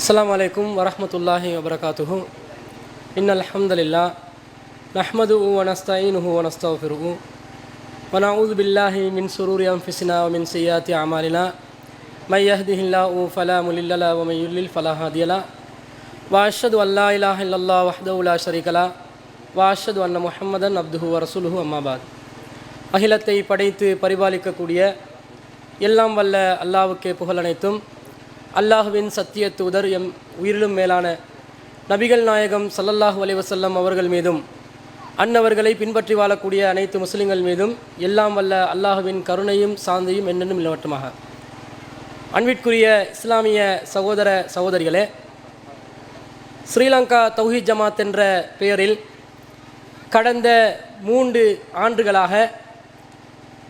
அஸ்லாம் வலைக்கம் வரமத்துல்லாஹி வபரகாத்துஹு. இன் அலமதுல்லா நஹ்மது வனஸ்தாயினுஹு வனஸ்தாஃபிரு வனவுது பில்லாஹி மின் சுரூர் அம்ஃபிசினா மின் சியாத்தி அமாலினா. மையஹ்திஹில்லா உ ஃபலா முலில்லலா ஒமையுல்லில் ஃபலா ஹாதியலா. வாஷது அல்லா இலா இல்லல்லா வஹ்தவுலா ஷரீகலா. வாஷது அன்ன முஹம்மதன் அப்துஹு வரசுலுஹு அம்மாபாத் அகிலத்தை படைத்து பரிபாலிக்கக்கூடிய எல்லாம் வல்ல அல்லாவுக்கே புகழனைத்தும் அல்லாஹுவின் சத்திய தூதர் எம் உயிரிலும் மேலான நபிகள் நாயகம் சல்லல்லாஹு அலைவசல்லம் அவர்கள் மீதும் அன்னவர்களை பின்பற்றி வாழக்கூடிய அனைத்து முஸ்லிம்கள் மீதும் எல்லாம் வல்ல அல்லாஹுவின் கருணையும் சாந்தியும் என்னென்னும் நிலவட்டமாக. அன்பிற்குரிய இஸ்லாமிய சகோதர சகோதரிகளே ஸ்ரீலங்கா தௌஹி ஜமாத் என்ற பெயரில் கடந்த மூன்று ஆண்டுகளாக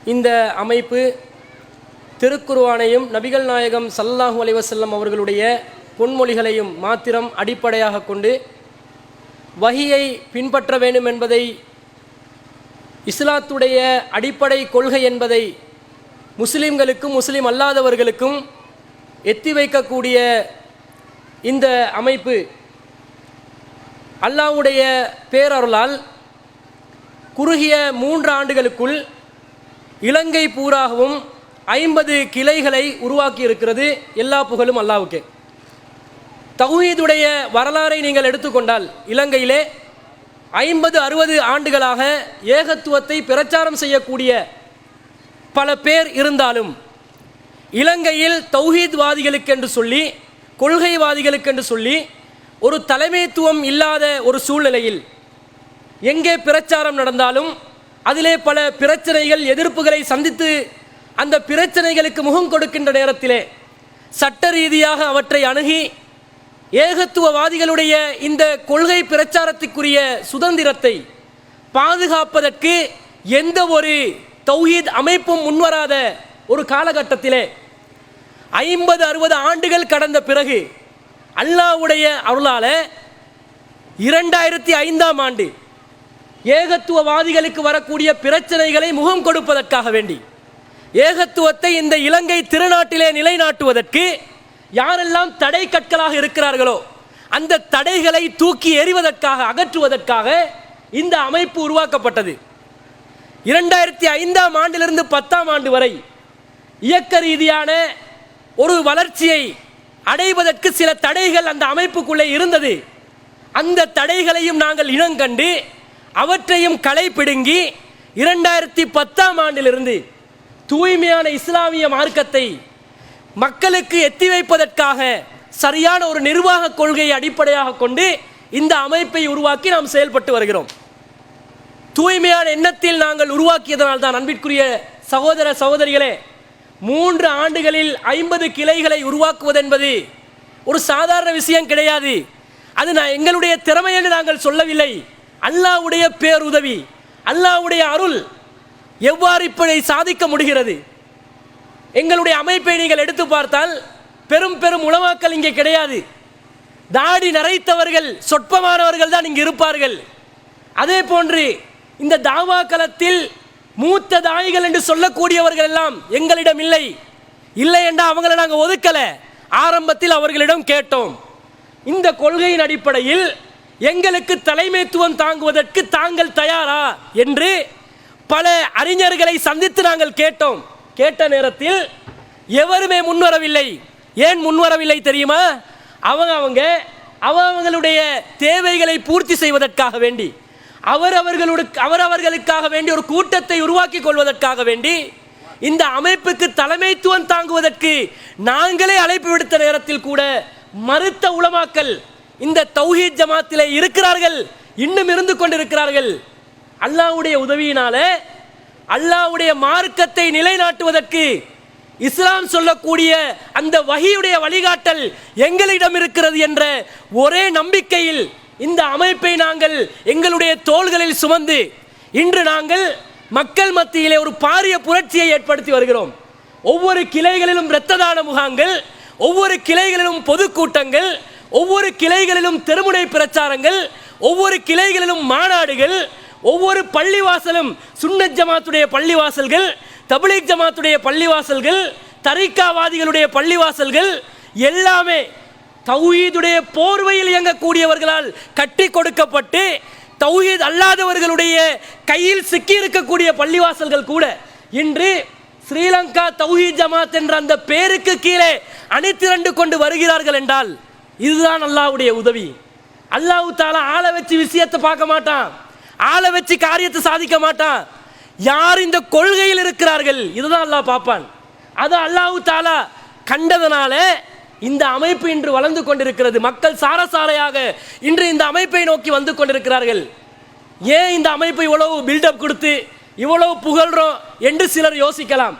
இந்த அமைப்பு திருக்குர்ஆனையும் நபிகள் நாயகம் ஸல்லல்லாஹு அலைவசல்லம் அவர்களுடைய பொன்மொழிகளையும் மாத்திரம் அடிப்படையாக கொண்டு வகியை பின்பற்ற வேண்டும் என்பதை இஸ்லாத்துடைய அடிப்படை கொள்கை என்பதை முஸ்லிம்களுக்கும் முஸ்லிம் அல்லாதவர்களுக்கும் எத்தி வைக்கக்கூடிய இந்த அமைப்பு அல்லாஹ்வுடைய பேரருளால் குறுகிய மூன்று ஆண்டுகளுக்குள் இலங்கை பூராகவும் ஐம்பது கிளைகளை உருவாக்கி இருக்கிறது எல்லா புகழும் அல்லாவுக்கு. தௌஹீதுடைய வரலாறை நீங்கள் எடுத்துக்கொண்டால் இலங்கையிலே ஐம்பது அறுபது ஆண்டுகளாக ஏகத்துவத்தை பிரச்சாரம் செய்யக்கூடிய பல பேர் இருந்தாலும் இலங்கையில் தௌஹீத்வாதிகளுக்கென்று சொல்லி கொள்கைவாதிகளுக்கென்று சொல்லி ஒரு தலைமைத்துவம் இல்லாத ஒரு சூழ்நிலையில் எங்கே பிரச்சாரம் நடந்தாலும் அதிலே பல பிரச்சனைகள் எதிர்ப்புகளை சந்தித்து அந்த பிரச்சனைகளுக்கு முகம் கொடுக்கின்ற நேரத்திலே சட்ட ரீதியாக அவற்றை அணுகி ஏகத்துவவாதிகளுடைய இந்த கொள்கை பிரச்சாரத்துக்குரிய சுதந்திரத்தை பாதுகாப்பதற்கு எந்த ஒரு தௌஹீத் அமைப்பும் முன்வராத ஒரு காலகட்டத்திலே ஐம்பது அறுபது ஆண்டுகள் கடந்த பிறகு அல்லாவுடைய அருளால இரண்டாயிரத்தி ஐந்தாம் ஆண்டு ஏகத்துவவாதிகளுக்கு வரக்கூடிய பிரச்சனைகளை முகம் கொடுப்பதற்காக வேண்டி ஏகத்துவத்தை இந்த இலங்கை திருநாட்டிலே நிலைநாட்டுவதற்கு யாரெல்லாம் தடை கற்களாக இருக்கிறார்களோ அந்த தடைகளை தூக்கி எறிவதற்காக அகற்றுவதற்காக இந்த அமைப்பு உருவாக்கப்பட்டது. இரண்டாயிரத்தி ஐந்தாம் ஆண்டிலிருந்து பத்தாம் ஆண்டு வரை இயக்க ரீதியான ஒரு வளர்ச்சியை அடைவதற்கு சில தடைகள் அந்த அமைப்புக்குள்ளே இருந்தது. அந்த தடைகளையும் நாங்கள் இனங்கண்டு அவற்றையும் களை பிடுங்கி இரண்டாயிரத்தி பத்தாம் ஆண்டிலிருந்து தூய்மையான இஸ்லாமிய மார்க்கத்தை மக்களுக்கு எத்தி வைப்பதற்காக சரியான ஒரு நிர்வாக கொள்கையை அடிப்படையாக கொண்டு இந்த அமைப்பை உருவாக்கி நாம் செயல்பட்டு வருகிறோம். தூய்மையான எண்ணத்தில் நாங்கள் உருவாக்கியதனால் தான் அன்பிற்குரிய சகோதர சகோதரிகளே மூன்று ஆண்டுகளில் ஐம்பது கிளைகளை உருவாக்குவதென்பது ஒரு சாதாரண விஷயம் கிடையாது. அது நான் எங்களுடைய திறமை என்று நாங்கள் சொல்லவில்லை. அல்லாவுடைய பேருதவி அல்லாவுடைய அருள் எவ்வாறு இப்படி சாதிக்க முடிகிறது? எங்களுடைய அமைப்பை நீங்கள் எடுத்து பார்த்தால் பெரும் பெரும் உளமாக்கல் இங்கே கிடையாது. தாடி நரைத்தவர்கள் சொற்பமானவர்கள் தான் இங்கு இருப்பார்கள். அதே போன்று இந்த தாவா களத்தில் மூத்த தாய்கள் என்று சொல்லக்கூடியவர்கள் எல்லாம் எங்களிடம் இல்லை. இல்லை என்றால் அவங்கள நாங்கள் ஒதுக்கலை. ஆரம்பத்தில் அவர்களிடம் கேட்டோம். இந்த கொள்கையின் அடிப்படையில் எங்களுக்கு தலைமைத்துவம் தாங்குவதற்கு தாங்கள் தயாரா? என்று பல அறிஞர்களை சந்தித்து நாங்கள் கேட்டோம். கேட்ட நேரத்தில் எவருமே முன்வரவில்லை. ஏன் முன்வரவில்லை தெரியுமா? அவங்க அவங்க அவங்களுடைய தேவைகளை பூர்த்தி செய்வதற்காக வேண்டி அவர் அவர்களுடக் அவர் அவரவர்களுக்காக வேண்டி ஒரு கூட்டத்தை உருவாக்கி கொள்வதற்காக வேண்டி இந்த அமைப்புக்கு தலைமைத்துவம் தாங்குவதற்கு நாங்களே அழைப்பு விடுத்த நேரத்தில் கூட மறுத்த உளமாக்கல் இந்த தௌஹீத் ஜமாத்திலே இருக்கிறார்கள். இன்னும் இருந்து கொண்டிருக்கிறார்கள். அல்லாவுடைய உதவியினால அல்லாவுடைய மார்க்கத்தை நிலைநாட்டுவதற்கு இஸ்லாம் சொல்லக்கூடிய அந்த வகையுடைய வழிகாட்டல் எங்களிடம் இருக்கிறது என்ற ஒரே நம்பிக்கையில் இந்த அமைப்பை நாங்கள் எங்களுடைய தோள்களில் சுமந்து இன்று நாங்கள் மக்கள் மத்தியிலே ஒரு பாரிய புரட்சியை ஏற்படுத்தி வருகிறோம். ஒவ்வொரு கிளைகளிலும் இரத்த தான முகாங்கள் ஒவ்வொரு கிளைகளிலும் பொதுக்கூட்டங்கள் ஒவ்வொரு கிளைகளிலும் தெருமுனை பிரச்சாரங்கள் ஒவ்வொரு கிளைகளிலும் மாநாடுகள் ஒவ்வொரு பள்ளிவாசலும் சுன்னத் ஜமாத்துடைய பள்ளிவாசல்கள் தபிலீக் ஜமாத்துடைய பள்ளிவாசல்கள் தரிக்காவாதிகளுடைய பள்ளிவாசல்கள் எல்லாமே தௌஹீதுடைய போர்வையில் இயங்கக்கூடியவர்களால் கட்டி கொடுக்கப்பட்டு தௌஹீத் அல்லாதவர்களுடைய கையில் சிக்கி இருக்கக்கூடிய பள்ளிவாசல்கள் கூட இன்று ஸ்ரீலங்கா தௌஹீத் ஜமாத் என்ற அந்த பேருக்கு கீழே அணித்திரண்டு கொண்டு வருகிறார்கள் என்றால் இதுதான் அல்லாஹ்வுடைய உதவி. அல்லாஹு தாலா ஆளை வச்சு விஷயத்தை பார்க்க மாட்டான். ஆளை வச்சு காரியத்தை சாதிக்க மாட்டான். யார் இந்த கொள்கையில் இருக்கிறார்கள்? இதுதான் அல்லாஹ் பார்ப்பான். அது அல்லாஹ் தாலா கண்டதனால இந்த அமைப்பு இன்று வளர்ந்து கொண்டிருக்கிறது. மக்கள் சாரசாரையாக இன்று இந்த அமைப்பை நோக்கி வந்து கொண்டிருக்கிறார்கள். ஏன் இந்த அமைப்பு இவ்வளவு பில்டப் கொடுத்து இவ்வளவு புகழ்றோம் என்று சிலர் யோசிக்கலாம்.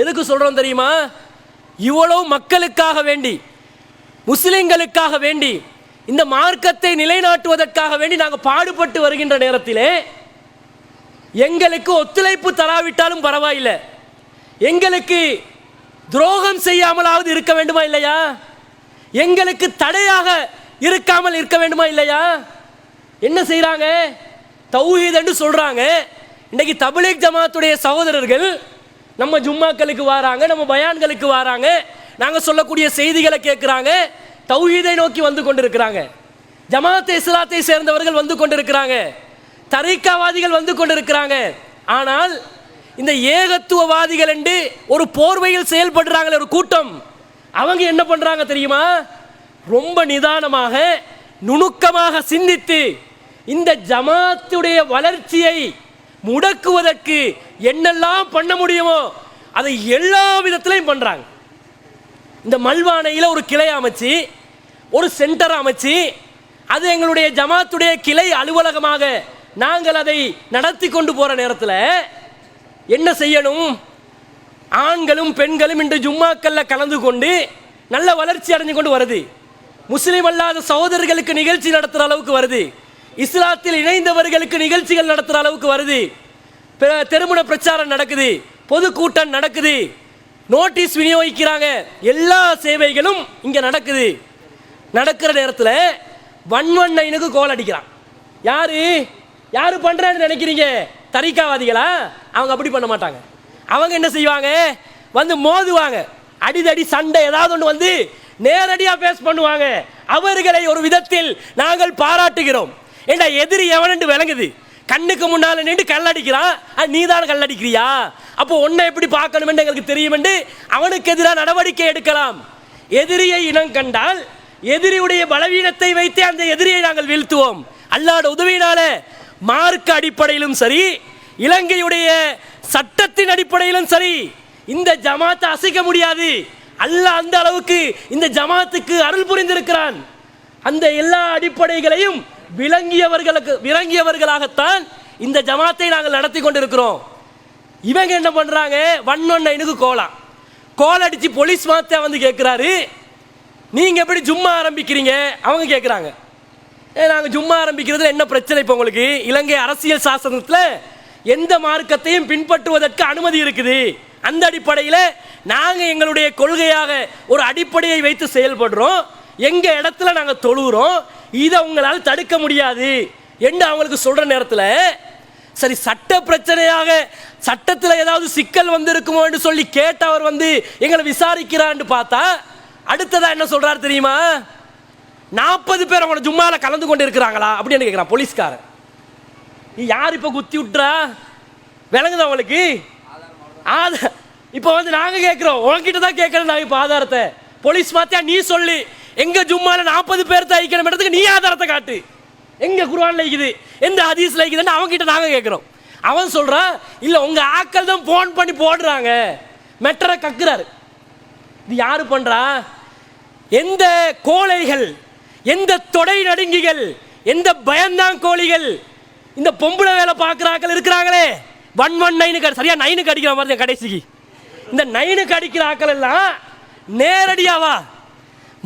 எதுக்கு சொல்கிறோம் தெரியுமா? இவ்வளவு மக்களுக்காக வேண்டி முஸ்லிம்களுக்காக வேண்டி இந்த மார்க்கத்தை நிலைநாட்டுவதற்காக வேண்டி நாங்கள் பாடுபட்டு வருகின்ற நேரத்திலே எங்களுக்கு ஒத்துழைப்பு தராவிட்டாலும் பரவாயில்லை. எங்களுக்கு துரோகம் செய்யாமலாவது இருக்க வேண்டுமா இல்லையா? எங்களுக்கு தடையாக இருக்காமல் இருக்க வேண்டுமா இல்லையா? என்ன செய்கிறாங்க தௌஹீதன்னு சொல்கிறாங்க சொல்றாங்க. இன்னைக்கு தபிலீக் ஜமாத்துடைய சகோதரர்கள் நம்ம ஜும்மாக்களுக்கு வராங்க நம்ம பயான்களுக்கு வராங்க. நாங்கள் சொல்லக்கூடிய செய்திகளை கேட்குறாங்க. தௌஹீதை நோக்கி வந்து கொண்டிருக்கிறாங்க. ஜமாத் இஸ்லாத்தை சேர்ந்தவர்கள் வந்து கொண்டிருக்கிறாங்க. தரைக்காவாதிகள் வந்து கொண்டிருக்கிறாங்க. ஆனால் இந்த ஏகத்துவவாதிகள் என்று ஒரு போர்வையில் செயல்படுறாங்களே ஒரு கூட்டம். அவங்க என்ன பண்ணுறாங்க தெரியுமா? ரொம்ப நிதானமாக நுணுக்கமாக சிந்தித்து இந்த ஜமாத்துடைய வளர்ச்சியை முடக்குவதற்கு என்னெல்லாம் பண்ண முடியுமோ அதை எல்லா விதத்திலையும் பண்ணுறாங்க இந்த மல்வானையில் ஒரு கிளை அமைச்சு ஒரு சென்டர் அமைச்சு அது எங்களுடைய ஜமாத்துடைய கிளை அலுவலகமாக நாங்கள் அதை நடத்தி கொண்டு போகிற நேரத்தில் என்ன செய்யணும்? ஆண்களும் பெண்களும் இன்று ஜும்மாக்கல்ல கலந்து கொண்டு நல்ல வளர்ச்சி அடைஞ்சு கொண்டு வருது. முஸ்லீம் அல்லாத சகோதரர்களுக்கு நிகழ்ச்சி நடத்துகிற அளவுக்கு வருது. இஸ்லாத்தில் இணைந்தவர்களுக்கு நிகழ்ச்சிகள் நடத்துகிற அளவுக்கு வருது. திருமண பிரச்சாரம் நடக்குது பொதுக்கூட்டம் நடக்குது. நோட்டீஸ் விநியோகிக்கிறாங்க. எல்லா சேவைகளும் இங்கே நடக்குது. நடக்கிற நேரத்தில் ஒன் நைனுக்கு கோல் அடிக்கிறான். யார்? யார் பண்ணுறான்னு நினைக்கிறீங்க? தரிக்காவாதிகளா அவங்க அப்படி பண்ண மாட்டாங்க. அவங்க என்ன செய்வாங்க? வந்து மோதுவாங்க. அடிதடி சண்டை ஏதாவது ஒன்று வந்து நேரடியாக பேஸ் பண்ணுவாங்க. அவர்களை ஒரு விதத்தில் நாங்கள் பாராட்டுகிறோம். ஏண்டா எதிரி எவனண்டு விளங்குது? கண்ணுக்கு முன்னால் நின்று கல்லடிக்கிறான் நீ தான் கல்லடிக்கிறியா அப்போ உன்னை எப்படி பார்க்கணும் என்று எங்களுக்கு தெரியும் என்று அவனுக்கு எதிராக நடவடிக்கை எடுக்கலாம். எதிரியை இனம் கண்டால் எதிரியுடைய பலவீனத்தை வைத்தே அந்த எதிரியை நாங்கள் வீழ்த்துவோம். அல்லாட உதவியினால மார்க்க அடிப்படையிலும் சரி இலங்கையுடைய சட்டத்தின் அடிப்படையிலும் சரி இந்த ஜமாத்தை அசைக்க முடியாது. அல்ல அந்த அளவுக்கு இந்த ஜமாத்துக்கு அருள் புரிந்திருக்கிறான். அந்த எல்லா அடிப்படைகளையும் விளங்கியவர்களுக்கு விளங்கியவர்களாகத்தான் இந்த ஜமாத்தை நாங்கள் நடத்தி கொண்டிருக்கிறோம். இவங்க என்ன பண்றாங்க? ஒன் ஒன் நைனுக்கு கோலாம் கோல் அடிச்சு போலீஸ் மாத்த வந்து கேட்குறாரு. நீங்கள் எப்படி ஜும்மா ஆரம்பிக்கிறீங்க? அவங்க கேட்குறாங்க நாங்கள் ஜும்மா ஆரம்பிக்கிறதுல என்ன பிரச்சனை இப்போ உங்களுக்கு? இலங்கை அரசியல் சாசனத்தில் எந்த மார்க்கத்தையும் பின்பற்றுவதற்கு அனுமதி இருக்குது. அந்த அடிப்படையில் நாங்கள் எங்களுடைய கொள்கையாக ஒரு அடிப்படையை வைத்து செயல்படுறோம். எங்கள் இடத்துல நாங்கள் தொழுகிறோம். இதை உங்களால் தடுக்க முடியாது என்று அவங்களுக்கு சொல்கிற நேரத்தில் சரி சட்ட பிரச்சனையாக சட்டத்தில் ஏதாவது சிக்கல் வந்திருக்குமோ என்று சொல்லி கேட்டவர் வந்து எங்களை விசாரிக்கிறான்னு பார்த்தா அடுத்ததா என்ன சொல்றாரு தெரியுமா? நாற்பது பேர் அவனை ஜும்மால கலந்து கொண்டு இருக்கிறாங்களா அப்படின்னு கேட்குறான் போலீஸ்காரன். நீ யார் இப்போ குத்தி விட்டுறா? விளங்குதா அவளுக்கு ஆத இப்போ வந்து நாங்கள் கேட்குறோம் உன்கிட்ட தான் கேட்குறோம் நான் இப்போ ஆதாரத்தை. போலீஸ் மாத்தியா நீ சொல்லு. எங்க ஜும்மால நாற்பது பேர் தைக்கணும் இடத்துக்கு நீ ஆதாரத்தை காட்டு. எங்க குர்ஆன்ல லைக்குது எந்த ஹதீஸ் லைக்குதுன்னு அவன் கிட்ட நாங்க கேட்குறோம் அவன் சொல்றான் இல்ல உங்க ஆட்கள் தான் ஃபோன் பண்ணி போடுறாங்க. மெட்டரை கக்குறாரு. இது யாரு பண்ணுறா எந்த கோழைகள் எந்த தொடை நடுங்கிகள் எந்த பயந்தான் கோழிகள் இந்த பொம்பளை வேலை பார்க்குறாக்கள் இருக்கிறாங்களே ஒன் ஒன் நைனுக்கு சரியாக நைனுக்கு அடிக்கிற மாதிரி கடைசிக்கு. இந்த நைனுக்கு அடிக்கிற ஆக்கள் எல்லாம் நேரடியாவா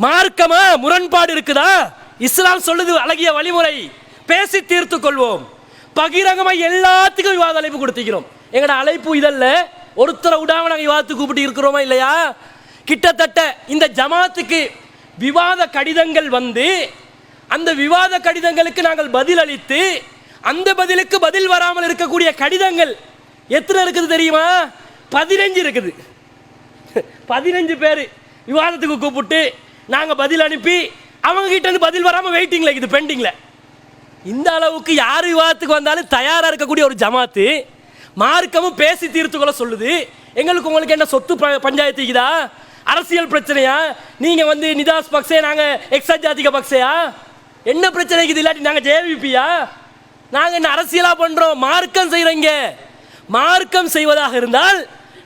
மார்க்கமா முரண்பாடு இருக்குதா? இஸ்லாம் சொல்லுது அழகிய வழிமுறை. பேசி தீர்த்து கொள்வோம். பகிரங்கமாக எல்லாத்துக்கும் விவாத அழைப்பு கொடுத்துக்கிறோம் எங்களோட அழைப்பு இதல்ல. ஒருத்தரை விடாம நாங்கள் விவாதத்துக்கு கூப்பிட்டு இருக்கிறோமா இல்லையா? கிட்டத்தட்ட இந்த ஜமாத்துக்கு விவாத கடிதங்கள் வந்து அந்த விவாத கடிதங்களுக்கு நாங்கள் பதில் அளித்து அந்த பதிலுக்கு பதில் வராமல் இருக்கக்கூடிய கடிதங்கள் எத்தனை இருக்குது தெரியுமா? பதினஞ்சு இருக்குது. பதினஞ்சு பேர் விவாதத்துக்கு கூப்பிட்டு நாங்கள் பதில் அனுப்பி அவங்க கிட்ட இருந்து பதில் வராமல் வெயிட்டிங்கில் இது பெண்டிங்கில் இந்த அளவுக்கு யார் விவாதத்துக்கு வந்தாலும் தயாராக இருக்கக்கூடிய ஒரு ஜமாத்து மார்க்கமும் பேசி தீர்த்துக்கொள்ள சொல்லுது. எங்களுக்கு உங்களுக்கு என்ன சொத்து ப- அரசியல் பிரச்சனையா? நீங்கள் வந்து நிதாஸ் பக்ஸே நாங்கள் எக்ஸா ஜாதிக பக்ஸையா என்ன பிரச்சனைக்கு இல்லாட்டி நாங்கள் ஜேவிபியா? நாங்கள் என்ன அரசியலாக பண்ணுறோம் மார்க்கம் செய்கிறீங்க மார்க்கம் செய்வதாக இருந்தால்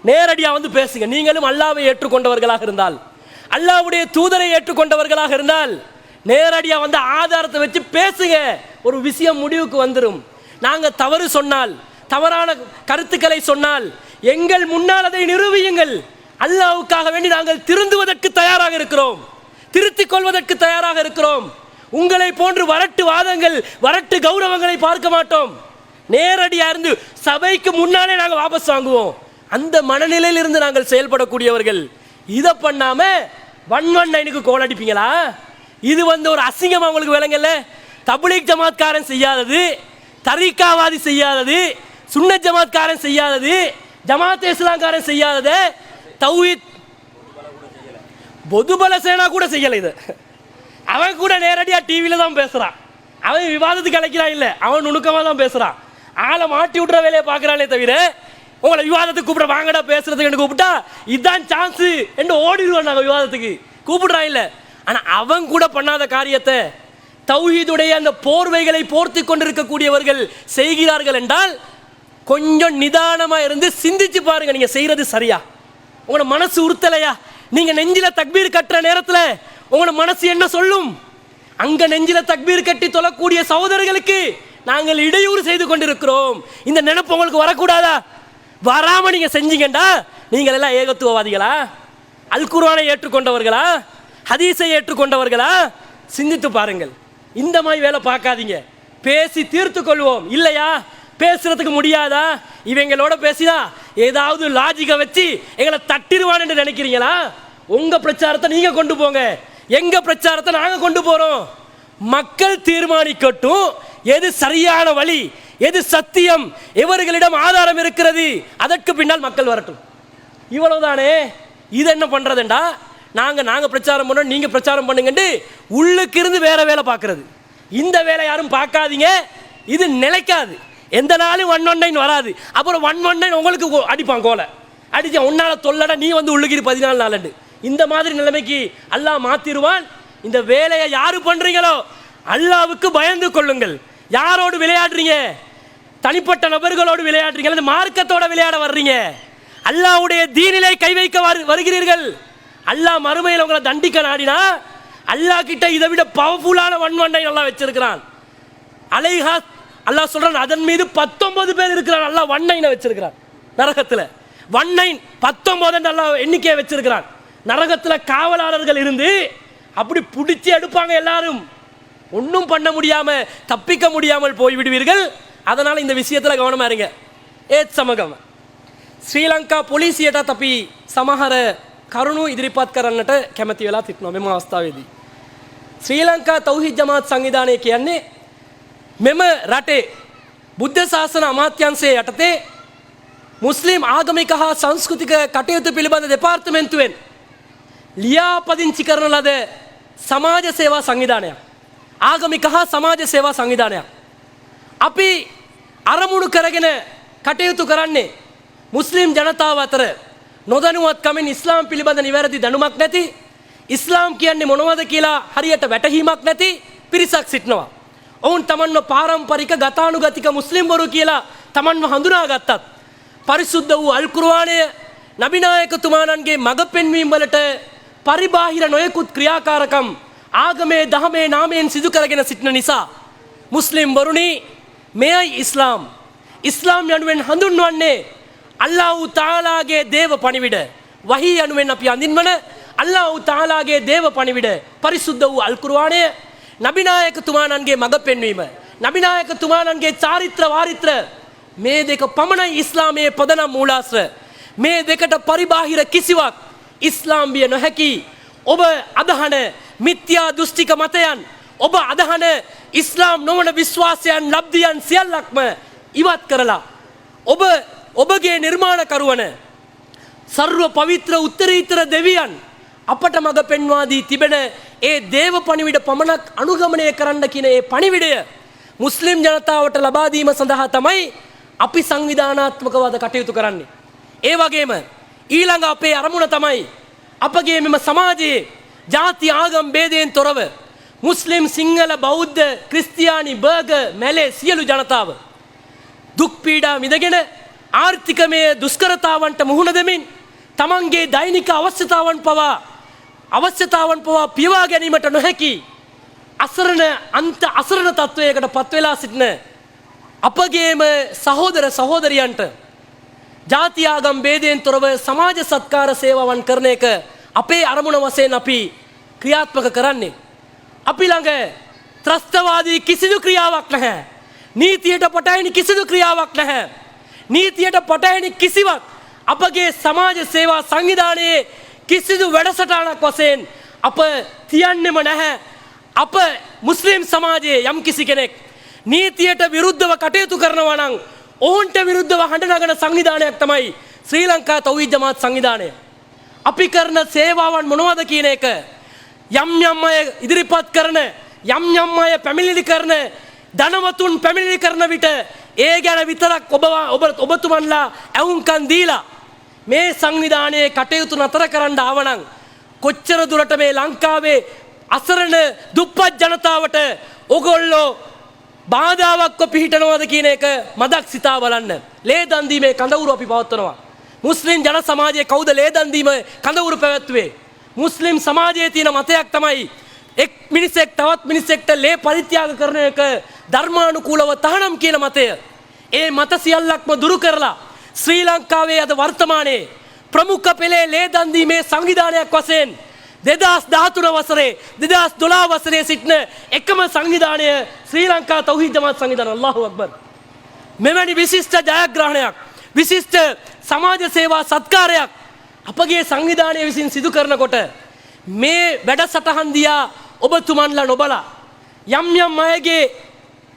நேரடியாக வந்து பேசுங்க. நீங்களும் அல்லாவை ஏற்றுக்கொண்டவர்களாக இருந்தால். அல்லாவுடைய தூதரை ஏற்றுக்கொண்டவர்களாக இருந்தால் நேரடியாக வந்து ஆதாரத்தை வச்சு பேசுங்க. ஒரு விஷயம் முடிவுக்கு வந்துடும் நாங்கள் தவறு சொன்னால் தவறான கருத்துக்களை சொன்னால் எங்கள் முன்னால் அதை நிரூபியுங்கள். அல்லாவுக்காக வேண்டி நாங்கள் திருந்துவதற்கு தயாராக இருக்கிறோம். திருத்திக் கொள்வதற்கு தயாராக இருக்கிறோம். உங்களை போன்று வரட்டு வாதங்கள் வரட்டு கௌரவங்களை பார்க்க மாட்டோம். நேரடியாக இருந்து சபைக்கு முன்னாலே நாங்கள் வாபஸ் வாங்குவோம். அந்த மனநிலையிலிருந்து நாங்கள் செயல்படக்கூடியவர்கள். இதை பண்ணாம ஒன் ஒன் நைனுக்கு கோல் அடிப்பீங்களா? இது வந்து ஒரு அசிங்கமாக உங்களுக்கு விளங்கல? தபுலிக் ஜமாத்காரன் செய்யாதது தரீக்காவாதி செய்யாதது சுன்ன ஜமாத்காரன் செய்யாதது ஜமாத் இஸ்லாம்காரன் செய்யாதது தௌஹித். பொதுபல சேனா கூட செய்யலை இது. அவன் கூட நேரடியாக டிவியில் தான் பேசுகிறான் அவன் விவாதத்துக்கு அழைக்கிறான் இல்லை. அவன் நுணுக்கமாக தான் பேசுகிறான் ஆளை மாட்டி விட்ற வேலையை பார்க்குறானே தவிர உங்களை விவாதத்துக்கு கூப்பிட வாங்கடா பேசுறதுக்கு என்று கூப்பிட்டா இதுதான் சான்ஸு என்று ஓடிடுவோம் நாங்கள் விவாதத்துக்கு. கூப்பிடுறான் இல்லை. ஆனால் அவன் கூட பண்ணாத காரியத்தை தௌஹீதுடைய அந்த போர்வைகளை போர்த்தி கொண்டிருக்கக்கூடியவர்கள் செய்கிறார்கள் என்றால் கொஞ்சம் நிதானமாக இருந்து சிந்திச்சு பாருங்க. நீங்கள் செய்கிறது சரியா? உங்களோட மனசு உறுத்தலையா? நீங்க நெஞ்சில தக்பீர் கட்டுற நேரத்துல உங்களோட மனசு என்ன சொல்லும்? அங்க நெஞ்சில தக்பீர் கட்டி தொழக்கூடிய சகோதரர்களுக்கு நாங்கள் இடையூறு செய்து கொண்டிருக்கிறோம். இந்த நினைப்பு உங்களுக்கு வரக்கூடாதா? வராம நீங்க செஞ்சீங்கண்டா? நீங்கள் எல்லாம் ஏகத்துவவாதிகளா? அல் குர்வானை ஏற்றுக்கொண்டவர்களா? ஹதீஸை ஏற்றுக்கொண்டவர்களா? சிந்தித்து பாருங்கள். இந்த மாதிரி வேலை பார்க்காதீங்க. பேசி தீர்த்து கொள்வோம். இல்லையா? பேசுறதுக்கு முடியாதா? இவங்களோட பேசினா ஏதாவது லாஜிக்கை வச்சு எங்களை தட்டிடுவான்னு நினைக்கிறீங்களா? உங்க பிரச்சாரத்தை நீங்க கொண்டு போங்க. எங்க பிரச்சாரத்தை நாங்க கொண்டு போறோம். மக்கள் தீர்மானிக்கட்டும். எது சரியான வழி எது சத்தியம் எவர்களிடம் ஆதாரம் இருக்கிறது அதற்கு பின்னால் மக்கள் வரட்டும். இவ்வளவுதானே? இது என்ன பண்றதுண்டா? நாங்க நாங்க பிரச்சாரம் பண்ணோம் நீங்க பிரச்சாரம் பண்ணுங்கன்ட்டு உள்ளுக்கு இருந்து வேற வேலை பார்க்கறது. இந்த வேலை யாரும் பார்க்காதீங்க. இது நிலைக்காது. எந்த நாளும் ஒன் ஒன் நைன் வராது. அப்புறம் ஒன் ஒன் நைன் உங்களுக்கு கோ- அடிப்பான் கோலை. அடிச்ச உன்னால தொல்லடா நீ வந்து உள்ளுக்கு பதினாலு நாள் இந்த மாதிரி நிலைமைக்கு அல்லாஹ் மாத்திருவான். இந்த வேலையை யார் பண்ணுறீங்களோ அல்லாவுக்கு பயந்து கொள்ளுங்கள். யாரோடு விளையாடுறீங்க? தனிப்பட்ட நபர்களோடு விளையாடுறீங்க. அல்லது மார்க்கத்தோட விளையாட வர்றீங்க? அல்லாஹ்வுடைய தீனிலை கை வைக்க வருகிறீர்கள். அல்லாஹ் மறுமையில் உங்களை தண்டிக்க நாடினா அல்லாஹ் கிட்ட இதை விட பவர்ஃபுல்லான வன்வண்டை நல்லா வச்சிருக்கிறான். அலைஹா அல்லாஹ் சொல்கிறான் அதன் மீது பத்தொன்பது பேர் இருக்கிறான் அல்லாஹ் ஒன் நைனை வச்சிருக்கிறான் நரகத்தில். ஒன் நைன் பத்தொன்பது நல்லா எண்ணிக்கையை வச்சிருக்கிறான் நரகத்தில் காவலாளர்கள் இருந்து அப்படி பிடிச்சி எடுப்பாங்க எல்லாரும். ஒன்றும் பண்ண முடியாமல் தப்பிக்க முடியாமல் போய்விடுவீர்கள். அதனால் இந்த விஷயத்தில் கவனமாக இருங்க. ஏ சமகம். ஸ்ரீலங்கா போலீஸ் ஏட்டா தப்பி சமஹர ಕರುಣು ಇದ್ರಿಪಾತ್ಕರನ್ನಟ ಕೆಮತಿವೆಲ್ಲ ತಿಟ್ನೋ ಮೆಮ ಅಸ್ತಾವೇದಿ ಶ್ರೀಲಂಕಾ ತೌಹಿದ್ ಜಮಾತ್ ಸಂವಿಧಾನಕ್ಕೆ ಅನ್ನೇ මෙම රටේ බුද්ධ ශාසන අමාත්‍යන්සේ යටතේ මුස්ලිම් ආගමික හා සංස්කෘතික කටයුතු පිළිබඳ දෙපාර්තමෙන්තුවෙන් ලියාපදිංචි කරන ලද සමාජ සේවා සංවිධානයක්. ආගමික හා සමාජ සේවා සංවිධානයක්. අපි අරමුණු කරගෙන කටයුතු කරන්නේ මුස්ලිම් ජනතාව අතර නොදනුවත්කමින් ඉස්ලාම් පිළිබඳ නිවැරදි දැනුමක් නැති ඉස්ලාම් කියන්නේ මොනවද කියලා හරියට වැටහීමක් නැති පිරිසක් සිටිනවා. ඔවුන් තමන්ව පාරම්පරික ගතානුගතික මුස්ලිම්වරු කියලා තමන්ව හඳුනාගත්තත්. පරිසුද්ධ වූ අල්කුරවානය නබිනායකතුමානන්ගේ මඟ පෙන්වීම් වලට පරිබාහිර නොයෙකුත් ක්‍රියාකාරකම් ආගමේ දහමේ නාමයෙන් සිදු කරගෙන සිටින නිසා. මුස්ලිම් වරුණි මෙයයි ඉස්ලාම්. ඉස්ලාම් යනුවෙන් හඳුන්වන්නේ අල්ලාහු තාලාගේ දේව පණිවිඩ. වහී යනුවෙන් අපි අඳින්වන අල්ලාහු තාලාගේ දේව පණිවිඩ පරිසුද්ධ වූ අල්කුරවානය නබිනායකතුමානන්ගේ මඟ පෙන්වීම. නබිනායකතුමානන්ගේ චාරිත්‍ර වාරිත්‍ර මේ දෙක පමණයි ඉස්ලාමයේ පදනම් මූලාශ්‍ර. මේ දෙකට පරිබාහිර කිසිවක් ඉස්ලාම් විය නොහැකි. ඔබ අදහන මිත්‍යා දෘෂ්ටික මතයන් ඔබ අදහන ඉස්ලාම් නොවන විශ්වාසයන් ලබ්දියන් සියල්ලක්ම ඉවත් කරලා. ඔබ ඔබගේ නිර්මාණකරුවන සර්ව පවිත්‍ර උත්තරීතර දෙවියන් අපට මඟ පෙන්වා දී තිබෙන ඒ දේව පණිවිඩ පමණක් අනුගමනය කරන්න කියන ඒ පණිවිඩය මුස්ලිම් ජනතාවට ලබා දීම සඳහා තමයි අපි සංවිධානාත්මකවද කටයුතු කරන්නේ. ඒ වගේම ඊළඟ අපේ අරමුණ තමයි අපගේ මෙම සමාජයේ ජාති ආගම් ભેදයෙන් තොරව මුස්ලිම් සිංහල බෞද්ධ ක්‍රිස්තියානි බර්ග මැලේ සියලු ජනතාව දුක් පීඩා විඳගෙන ආර්ථිකමය දුෂ්කරතාවන්ට මුහුණ දෙමින් තමන්ගේ දෛනික අවශ්‍යතාවන් පවා අවශ්‍යතාවන් පවා පියවා ගැනීමට නොහැකි අසරණ අන්ත අසරණ තත්ත්වයකට පත්වෙලා සිටින අපගේම සහෝදර සහෝදරියන්ට ජාතියාගම් බේදයෙන් තොරව සමාජ සත්කාර සේවාවන් කරන එක අපේ අරමුණ වශයෙන් අපි ක්‍රියාත්මක කරන්නේ. අපි ළඟ ත්‍රස්තවාදී කිසිදු ක්‍රියාවක් නැහැ. නීතියට පටහැනි කිසිදු ක්‍රියාවක් නැහැ. නීතියට පටහැනි කිසිවක් අපගේ සමාජ සේවා සංවිධානයේ කිසිදු වැඩසටානක් වශයෙන් අප තියන්නෙම නැහැ. අප මුස්ලිම් සමාජයේ යම් කිසි කෙනෙක් නීතියට විරුද්ධව කටයුතු කරනවා නම් ඔවුන්ට විරුද්ධව හඬනගන සංවිධානයක් තමයි ශ්‍රී ලංකා තවී ජමාත් සංවිධානය. අපි කරන සේවාවන් මොනවද කියන එක යම් යම් අය ඉදිරිපත් කරන යම් යම් අය පැමිණිලි කරන ධනවතුන් පැමිණිලි කරන විට ඒ ගැන විතරක් ඔබ ඔබ ඔබතුමන්ලා ඇවුම්කන් දීලා මේ සංවිධානයේ කටයුතු නතර කරන්න ආවනම් කොච්චර දුරට මේ ලංකාවේ අසරණ දුප්පත් ජනතාවට ඔගොල්ලෝ බාධාවක්ව පිහිටනවද කියන එක මදක් සිතා බලන්න. ලේ දන් දීමේ කඳවුරු අපි පවත්වනවා. මුස්ලිම් ජන සමාජයේ කවුද ලේ දන් දීම කඳවුරු පැවැත්වුවේ? මුස්ලිම් සමාජයේ තියෙන මතයක් තමයි එක් මිනිසෙක් තවත් මිනිසෙක්ට ලේ පරිත්‍යාග කරන එක ධර්මානුකූලව තහනම් කියන මතය. ඒ මත සියල්ලක්ම දුරු කරලා ශ්‍රී ලංකාවේ අද වර්තමානයේ ප්‍රමුඛ පෙළේ ලේ දන් දීමේ සංවිධානයක් වශයෙන් දෙදස් ධාතුන වසරේ දෙදස් දොලා වසරේ සිටින එකම සංවිධානය ශ්‍රී ලංකා තවහි ජමත් සංවිධාන. අල්ලාහු අක්බර්. මෙවැනි විශිෂ්ට ජයග්‍රහණයක් විශිෂ්ට සමාජ සේවා සත්කාරයක් අපගේ සංවිධානය විසින් සිදු කරනකොට මේ වැඩ සටහන්දියා ඔබතුමන්ලා නොබලා යම් යම් අයගේ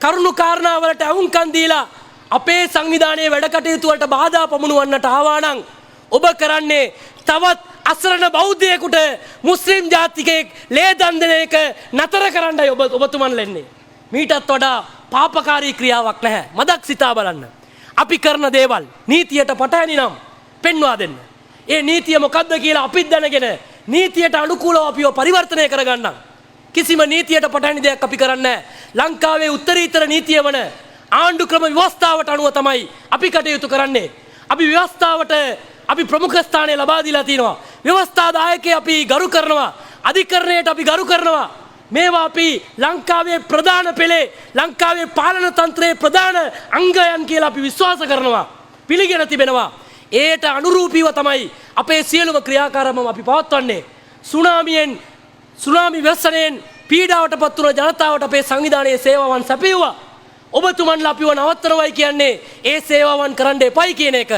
කරුණු කාරණාවලට ඇවුන්කන් දීලා අපේ සංවිධානයේ වැඩ කටයුතුවලට බාධා පමුණුවන්නට ආවානං ඔබ කරන්නේ තවත් අසරණ බෞද්ධයෙකුට මුස්ලිම් ජාතිකයෙක් ලේ දන් දෙන එක නතර කරන්නයි ඔබ ඔබතුමන් ලෙන්නේ. මීටත් වඩා පාපකාරී ක්‍රියාවක් නැහැ. මදක් සිතා බලන්න. අපි කරන දේවල් නීතියට පටහැනි නම් පෙන්වා දෙන්න. ඒ නීතිය මොකක්ද කියලා අපිත් දැනගෙන නීතියට අනුකූලව අපිව පරිවර්තනය කරගන්නම්. කිසිම නීතියට පටහැනි දෙයක් අපි කරන්න ලංකාවේ උත්තරීතර නීතිය වන ආණ්ඩු ක්‍රම ව්‍යවස්ථාවට අනුව තමයි අපි කටයුතු කරන්නේ. අපි ව්‍යවස්ථාවට අපි ප්‍රමුඛස්ථානය ලබා දීලා තියෙනවා. ව්‍යවස්ථාදායකය අපි ගරු කරනවා. අධිකරණයට අපි ගරු කරනවා. මේවා අපි ලංකාවේ ප්‍රධාන පෙළේ ලංකාවේ පාලන තන්ත්‍රයේ ප්‍රධාන අංගයන් කියලා අපි විශ්වාස කරනවා. පිළිගෙන තිබෙනවා. ඒට අනුරූපීව තමයි අපේ සියලුම ක්‍රියාකාරමම අපි පවත්වන්නේ. සුනාමියෙන් සුනාමි වැස්සනයෙන් පීඩාවට පත්වන ජනතාවට අපේ සංවිධානයේ සේවාවන් සැපියවා. ඔබතුමන්ලා අපිව නවත්තනවයි කියන්නේ ඒ සේවාවන් කරන්න එපයි කියන එක.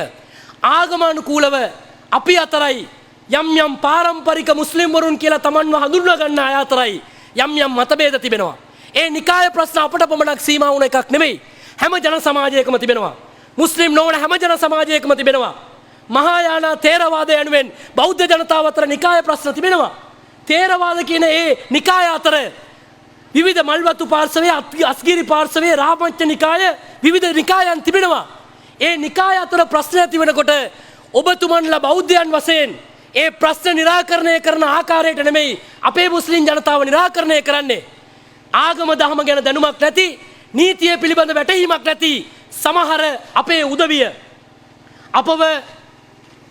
ආගමානුකූලව අපි අතරයි යම් යම් පාරම්පරික මුස්ලිම්වරුන් කියලා තමන්ව හඳුන්වා ගන්න අය අතරයි යම් යම් මතභේද තිබෙනවා. ඒ නිකාය ප්‍රශ්න අපට පමණක් සීමා වුණ එකක් නෙමෙයි. හැම ජන සමාජයකම තිබෙනවා. මුස්ලිම් නොවන හැම ජන සමාජයකම තිබෙනවා. මහායාන තේරවාද යනුවෙන් බෞද්ධ ජනතාව අතර නිකාය ප්‍රශ්න තිබෙනවා. තේරවාද කියන ඒ නිකාය අතර විවිධ මල්වතු පාර්ශවයේ අස්ගිරි පාර්ශවයේ රාමච්ච නිකාය විවිධ නිකායන් තිබෙනවා. ඒ නිකාය අතර ප්‍රශ්න ඇති වෙනකොට ඔබතුමන්ලා බෞද්ධයන් වශයෙන් ඒ ප්‍රශ්න නිරාකරණය කරන ආකාරයට නෙමෙයි අපේ මුස්ලිම් ජනතාව නිරාකරණය කරන්නේ. ආගම දහම ගැන දැනුමක් නැති නීතිය පිළිබඳ වැටහීමක් නැති සමහර අපේ උදවිය අපව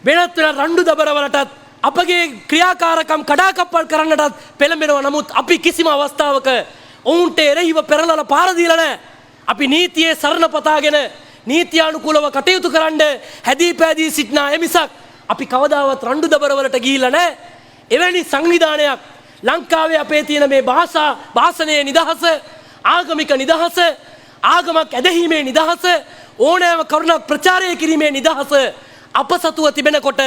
වෙනත් වෙන රණ්ඩු දබරවලටත් අපගේ ක්‍රියාකාරකම් කඩාකප්පල් කරන්නටත් පෙළඹෙනවා නමුත් අපි කිසිම අවස්ථාවක ඔවුන්ට එරෙහිව පෙරලල පාරදීල නැහැ. අපි නීතියේ සරණ පතාගෙන නීතියානුකූලව කටයුතු කරන්න හැදී පැදී සිටිනා එමිසක් අපි කවදාවත් රණ්ඩු දබරවලට ගිහිල්ලා නැහැ. එවැනි සංවිධානයක් ලංකාවේ අපේ තියෙන මේ භාෂා භාෂණයේ නිදහස ආගමික නිදහස ආගමක් ඇදහීමේ නිදහස ඕනෑම කරුණක් ප්‍රචාරය කිරීමේ නිදහස අප සතුව තිබෙනකොට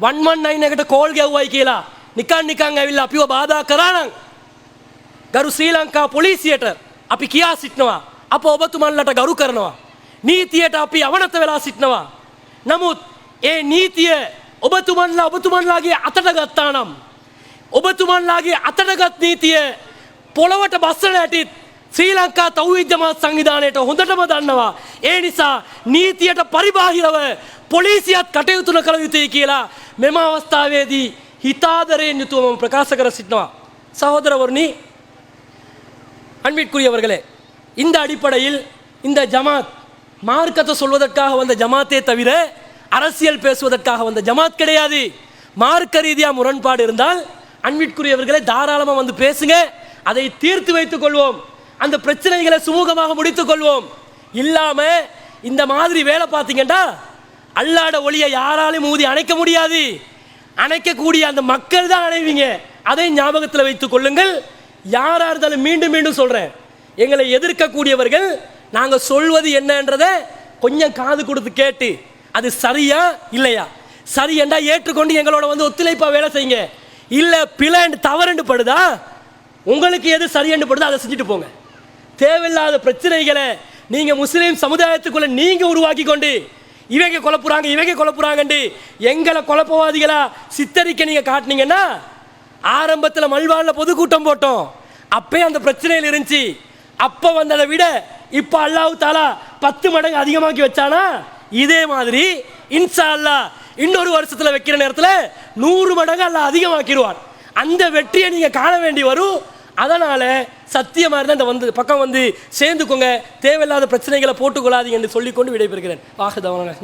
වන්මන් අයිනකට කෝල් ගැව්වයි කියලා. නිකන් නිකන් ඇවිල්ලා අපිව බාධා කරා නම් ගරු ශ්‍රී ලංකා පොලිසියට අපි කියා සිටිනවා. අප ඔබතුමන්ලට ගරු කරනවා. නීතියට අපි අවනත වෙලා සිටිනවා. නමුත් ඒ නීතිය ඔබතුමන්ලා ඔබතුමන්ලාගේ අතට ගත්තා නම් ඔබතුමන්ලාගේ අතටගත් නීතිය පොළවට බස්සල ඇටිත් ශ්‍රී ලංකා තව්විද්‍ය ජමාත් සංවිධානයට හොඳටම දන්නවා. ඒ නිසා නීතියට පරිබාහිරව පොලිසියත් කටයුතු කළ යුතුයි කියලා මෙම අවස්ථාවේදී හිතාදරයෙන් යුතුවම ප්‍රකාශ කර සිටිනවා. சகோதரவர்ணி அன்பிற்குரியவர்களே இந்த அடிப்படையில் இந்த ஜமாத் மார்க்கத்தை சொல்வதற்காக வந்த ஜமாத்தே தவிர அரசியல் பேசுவதற்காக வந்த ஜமாத் கிடையாது மார்க்க ரீதியாக முரண்பாடு இருந்தால் அன்பிற்குரியவர்களே தாராளமாக வந்து பேசுங்க அதை தீர்த்து வைத்துக் கொள்வோம் அந்த பிரச்சனைகளை சுமூகமாக முடித்துக் கொள்வோம் இல்லாம இந்த மாதிரி வேலை பார்த்தீங்கன்னா அல்லாட ஒளியை யாராலும் ஊதி அணைக்க முடியாது. அணைக்கக்கூடிய அந்த மக்கள் தான் அணைவீங்க. அதை ஞாபகத்தில் வைத்துக் கொள்ளுங்கள். யாராக இருந்தாலும் மீண்டும் மீண்டும் சொல்கிறேன் எங்களை எதிர்க்கக்கூடியவர்கள் நாங்கள் சொல்வது என்னன்றதை கொஞ்சம் காது கொடுத்து கேட்டு அது சரியா இல்லையா? சரி என்றா ஏற்றுக்கொண்டு எங்களோட வந்து ஒத்துழைப்பாக வேலை செய்யுங்க. இல்லை பிழைண்டு தவறுண்டு படுதா? உங்களுக்கு எது சரியென்று படுதோ அதை செஞ்சுட்டு போங்க. தேவையில்லாத பிரச்சனைகளை நீங்கள் முஸ்லீம் சமுதாயத்துக்குள்ளே நீங்கள் உருவாக்கி கொண்டு இவங்க குழப்புறாங்க இவங்க குழப்புறாங்கண்டு எங்களை குழப்பவாதிகளா சித்தரிக்க நீங்க காட்டினீங்கன்னா ஆரம்பத்தில் மல்வாழ்ல பொதுக்கூட்டம் போட்டோம். அப்பயே அந்த பிரச்சனையில் இருந்துச்சு. அப்போ வந்ததை விட இப்போ அல்லாஹ் தாலா பத்து மடங்கு அதிகமாக்கி வச்சானா? இதே மாதிரி இன்சா அல்லாஹ் இன்னொரு வருஷத்துல வைக்கிற நேரத்தில் நூறு மடங்கு அல்ல அதிகமாக்கிடுவான். அந்த வெற்றியை நீங்கள் காண வேண்டி வரும். அதனால் சத்தியமாக இருந்தால் இந்த வந்து பக்கம் வந்து சேர்ந்துக்கோங்க. தேவையில்லாத பிரச்சனைகளை போட்டுக்கொள்ளாதீங்க என்று சொல்லிக்கொண்டு விடைபெறுகிறேன். வாகதவன